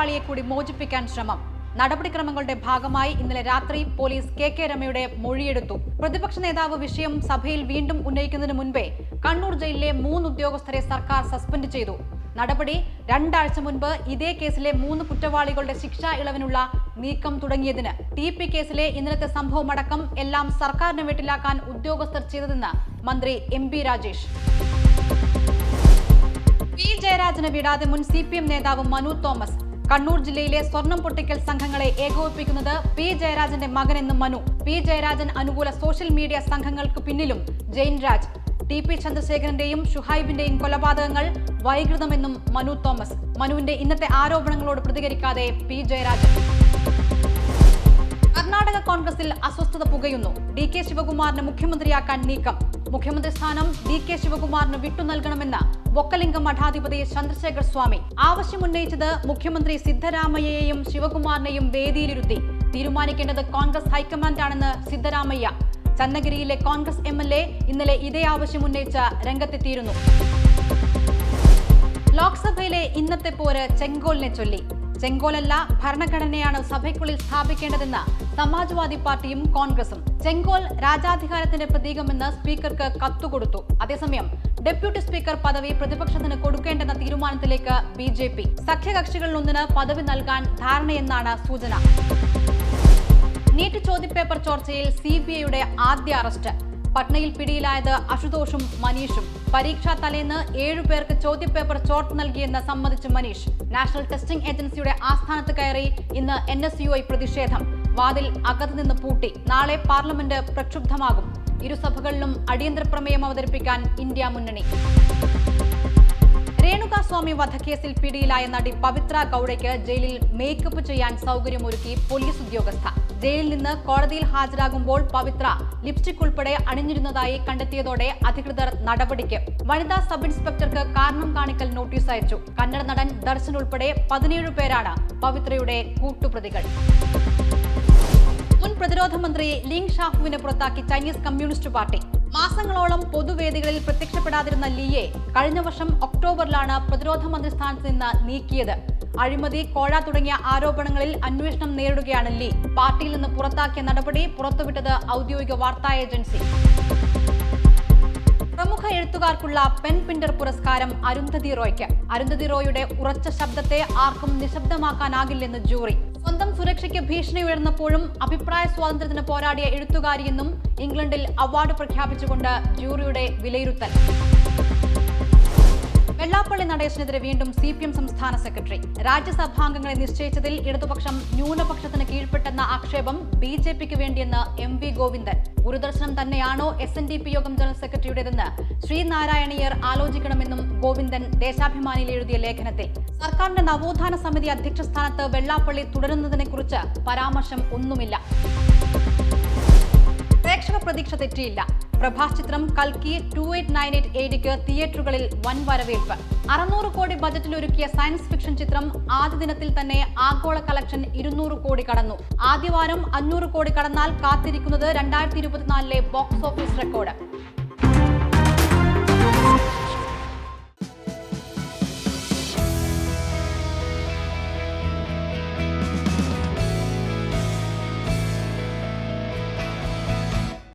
കുറ്റവാളിയെ കൂടി മോചിപ്പിക്കാൻ ശ്രമം. നടപടിക്രമങ്ങളുടെ ഭാഗമായി ഇന്നലെ രാത്രി പോലീസ് കെ കെ രമയുടെ മൊഴിയെടുത്തു. പ്രതിപക്ഷ നേതാവ് വിഷയം സഭയിൽ വീണ്ടും ഉന്നയിക്കുന്നതിന് മുൻപേ കണ്ണൂർ ജയിലിലെ മൂന്ന് ഉദ്യോഗസ്ഥരെ സർക്കാർ സസ്പെൻഡ് ചെയ്തു. നടപടി രണ്ടാഴ്ച മുൻപ് ഇതേ കേസിലെ മൂന്ന് കുറ്റവാളികളുടെ ശിക്ഷാ ഇളവിനുള്ള നീക്കം തുടങ്ങിയതിന്. ടി പി കേസിലെ ഇന്നലത്തെ സംഭവമടക്കം എല്ലാം സർക്കാരിന് വീട്ടിലാക്കാൻ ഉദ്യോഗസ്ഥർ ചെയ്തതെന്ന് മന്ത്രി എം പി രാജേഷ്. പി ജയരാജനെ വിടാതെ മുൻ സി പി എം നേതാവ് മനു തോമസ് കണ്ണൂർ ജില്ലയിലെ സ്വർണം പൊട്ടിക്കൽ സംഘങ്ങളെ ഏകോപിപ്പിക്കുന്നത് പി ജയരാജന്റെ മകനെന്ന് മനു. പി ജയരാജൻ അനുകൂല സോഷ്യൽ മീഡിയ സംഘങ്ങൾക്ക് പിന്നിലും. ജെയിൻ രാജ് ടി പി ചന്ദ്രശേഖരന്റെയും ഷുഹൈബിന്റെയും കൊലപാതകങ്ങൾ വൈകൃതമെന്നും മനു തോമസ്. മനുവിന്റെ ഇന്നത്തെ ആരോപണങ്ങളോട് പ്രതികരിക്കാതെ പി ജയരാജൻ. കർണാടക കോൺഗ്രസിൽ അസ്വസ്ഥത പുകയുന്നു. ഡി കെ ശിവകുമാറിനെ മുഖ്യമന്ത്രിയാക്കാൻ നീക്കം. മുഖ്യമന്ത്രി സ്ഥാനം ഡി കെ ശിവകുമാറിന് വിട്ടു നൽകണമെന്ന് ബൊക്കലിംഗം മഠാധിപതി ചന്ദ്രശേഖർ സ്വാമി. ആവശ്യമുന്നയിച്ചത് മുഖ്യമന്ത്രി സിദ്ധരാമയ്യയെയും ശിവകുമാറിനെയും വേദിയിലിരുത്തി. തീരുമാനിക്കേണ്ടത് കോൺഗ്രസ് ഹൈക്കമാൻഡാണെന്ന് സിദ്ധരാമയ്യ. ചന്നഗിരിയിലെ കോൺഗ്രസ് എം എൽ എ ഇന്നലെ ഇതേ ആവശ്യം ഉന്നയിച്ച രംഗത്തെത്തിയിരുന്നു. ലോക്സഭയിലെ ഇന്നത്തെ പോര് ചെങ്കോലിനെ ചൊല്ലി. ചെങ്കോലല്ല ഭരണഘടനയാണ് സഭയ്ക്കുള്ളിൽ സ്ഥാപിക്കേണ്ടതെന്ന് സമാജ്വാദി പാർട്ടിയും കോൺഗ്രസും. ചെങ്കോൽ രാജാധികാരത്തിന്റെ പ്രതീകമെന്ന് സ്പീക്കർക്ക് കത്തുകൊടുത്തു. അതേസമയം ഡെപ്യൂട്ടി സ്പീക്കർ പദവി പ്രതിപക്ഷത്തിന് കൊടുക്കേണ്ടെന്ന തീരുമാനത്തിലേക്ക് ബി ജെ പി. സഖ്യകക്ഷികളിലൊന്നിന് പദവി നൽകാൻ ധാരണയെന്നാണ് സൂചന. നീറ്റ് ചോദ്യപേപ്പർ ചോർച്ചയിൽ സി ബി ഐയുടെ ആദ്യ അറസ്റ്റ്. പട്നയിൽ പിടിയിലായത് അശുതോഷും മനീഷും. പരീക്ഷാ തലേന്ന് ഏഴുപേർക്ക് ചോദ്യപേപ്പർ ചോർത്ത് നൽകിയെന്ന് സമ്മതിച്ച് മനീഷ്. നാഷണൽ ടെസ്റ്റിംഗ് ഏജൻസിയുടെ ആസ്ഥാനത്ത് കയറി ഇന്ന് എൻ എസ് യു ഐ പ്രതിഷേധം. വാതിൽ അകത്തു നിന്ന് പൂട്ടി. നാളെ പാർലമെന്റ് പ്രക്ഷുബ്ധമാകും. ഇരുസഭകളിലും അടിയന്തര പ്രമേയം അവതരിപ്പിക്കാൻ ഇന്ത്യ മുന്നണി. രേണുകാസ്വാമി വധക്കേസിൽ പിടിയിലായ നടി പവിത്ര ഗൌഡയ്ക്ക് ജയിലിൽ മേക്കപ്പ് ചെയ്യാൻ സൗകര്യമൊരുക്കി പോലീസ് ഉദ്യോഗസ്ഥ. ജയിലിൽ നിന്ന് കോടതിയിൽ ഹാജരാകുമ്പോൾ പവിത്ര ലിപ്സ്റ്റിക് ഉൾപ്പെടെ അണിഞ്ഞിരുന്നതായി കണ്ടെത്തിയതോടെ അധികൃതർ നടപടിക്ക് വനിതാ സബ് ഇൻസ്പെക്ടർക്ക് കാരണം കാണിക്കൽ നോട്ടീസ് അയച്ചു. കന്നഡ നടൻ ദർശൻ ഉൾപ്പെടെ പതിനേഴ് പേരാണ് പവിത്രയുടെ കൂട്ടുപ്രതികൾ. മുൻ പ്രതിരോധ മന്ത്രി ലിങ് ഷാഹുവിനെ പുറത്താക്കി ചൈനീസ് കമ്മ്യൂണിസ്റ്റ് പാർട്ടി. മാസങ്ങളോളം പൊതുവേദികളിൽ പ്രത്യക്ഷപ്പെടാതിരുന്ന ലിയെ കഴിഞ്ഞ വർഷം ഒക്ടോബറിലാണ് പ്രതിരോധ മന്ത്രി സ്ഥാനത്ത് നിന്ന് നീക്കിയത്. അഴിമതി കോഴ തുടങ്ങിയ ആരോപണങ്ങളിൽ അന്വേഷണം നേരിടുകയാണ് ലീ. പാർട്ടിയിൽ നിന്ന് പുറത്താക്കിയ നടപടി പുറത്തുവിട്ടത് ഔദ്യോഗിക വാർത്താ ഏജൻസി. പ്രമുഖ എഴുത്തുകാർക്കുള്ള പെൻ പിൻഡർ പുരസ്കാരം അരുന്ധതി റോയ്ക്ക്. അരുന്ധതി റോയുടെ ഉറച്ച ശബ്ദത്തെ ആർക്കും നിശബ്ദമാക്കാനാകില്ലെന്ന് ജൂറി. സ്വന്തം സുരക്ഷയ്ക്ക് ഭീഷണി ഉയർന്നപ്പോഴും അഭിപ്രായ സ്വാതന്ത്ര്യത്തിന് പോരാടിയ എഴുത്തുകാരിയെന്നും ഇംഗ്ലണ്ടിൽ അവാർഡ് പ്രഖ്യാപിച്ചുകൊണ്ട് ജൂറിയുടെ വിലയിരുത്തൽ. വെള്ളാപ്പള്ളി നടേശനെതിരെ വീണ്ടും സി പി എം സംസ്ഥാന സെക്രട്ടറി. രാജ്യസഭാംഗങ്ങളെ നിശ്ചയിച്ചതിൽ ഇടതുപക്ഷം ന്യൂനപക്ഷത്തിന് കീഴ്പ്പെട്ടെന്ന ആക്ഷേപം ബി ജെ പിക്ക് വേണ്ടിയെന്ന് എം വി ഗോവിന്ദൻ. ഗുരുദർശനം തന്നെയാണോ എസ് എൻ ഡി പി യോഗം ജനറൽ സെക്രട്ടറിയുടേതെന്ന് ശ്രീനാരായണീയർ ആലോചിക്കണമെന്നും ഗോവിന്ദൻ ദേശാഭിമാനിയിൽ എഴുതിയ ലേഖനത്തിൽ. സർക്കാരിന്റെ നവോത്ഥാന സമിതി അധ്യക്ഷ സ്ഥാനത്ത് വെള്ളാപ്പള്ളി തുടരുന്നതിനെക്കുറിച്ച് പരാമർശം ഒന്നുമില്ല. പ്രേക്ഷക പ്രതീക്ഷ തെറ്റിയില്ല. പ്രഭാസ് ചിത്രം കൽക്കി ടു എയ്റ്റ് നയൻ എയ്റ്റ് എയ്ഡിക്ക് തിയേറ്ററുകളിൽ വൻ വരവേൽപ്പ്. അറുന്നൂറ് കോടി ബജറ്റിൽ ഒരുക്കിയ സയൻസ് ഫിക്ഷൻ ചിത്രം ആദ്യ ദിനത്തിൽ തന്നെ ആഗോള കളക്ഷൻ ഇരുന്നൂറ് കോടി കടന്നു. ആദ്യവാരം അഞ്ഞൂറ് കോടി കടന്നാൽ കാത്തിരിക്കുന്നത് രണ്ടായിരത്തി ഇരുപത്തിനാലിലെ ബോക്സ് ഓഫീസ് റെക്കോർഡ്.